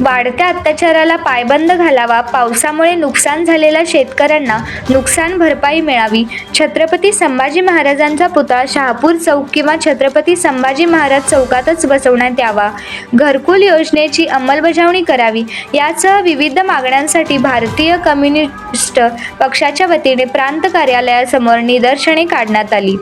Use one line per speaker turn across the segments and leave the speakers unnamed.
वाढत्या अत्याचाराला पायबंद घालावा पावसामुळे नुकसान झालेल्या शेतकऱ्यांना नुकसान भरपाई मिळावी. छत्रपती संभाजी महाराजांचा पुतळा शहापूर चौक किंवा छत्रपती संभाजी महाराज चौकातच बसवण्यात यावा. घरकुल योजनेची अंमलबजावणी करावी. यासह विविध मागण्यांसाठी भारतीय कम्युनिस्ट पक्षाच्या वतीने प्रांत कार्यालयासमोर निदर्शने काढण्यात आली.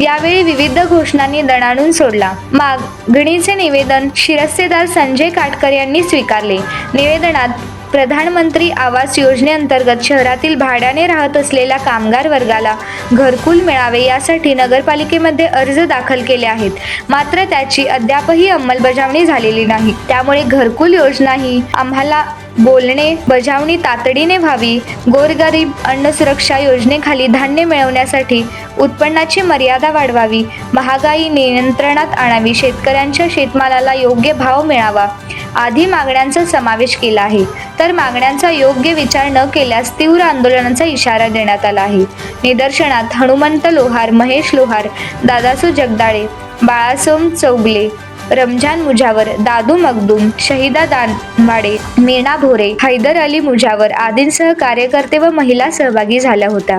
यावेळी विविध घोषणांनी दणाणून सोडला. मागणीचे निवेदन शिरस्तेदार संजय काटकर यांनी स्वीकारले. निवेदनात प्रधानमंत्री आवास योजनेअंतर्गत शहरातील भाड्याने राहत असलेल्या कामगार वर्गाला घरकुल मिळावे यासाठी नगरपालिकेमध्ये अर्ज दाखल केले आहेत. मात्र त्याची अद्यापही अंमलबजावणी झालेली नाही. त्यामुळे घरकुल योजना ही आम्हाला बोलणे बजावणी तातडीने व्हावी गोरगरीब अन्न सुरक्षा योजनेखाली धान्य मिळवण्यासाठी उत्पन्नाची मर्यादा वाढवावी महागाई नियंत्रणात आणावी शेतकऱ्यांच्या शेतमालाला योग्य भाव मिळावा आधी मागण्यांचा समावेश केला आहे. तर मागण्यांचा योग्य विचार न केल्यास तीव्र आंदोलनाचा इशारा देण्यात आला आहे. निदर्शनात हनुमंत लोहार महेश लोहार दादासू जगदाळे बाळासोम चौगले रमजान मुजावर दादू मगदूम शहिदा दानवाडे मीणा भोरे हैदर अली मुजावर आदींसह कार्यकर्ते व महिला सहभागी झाल्या होत्या.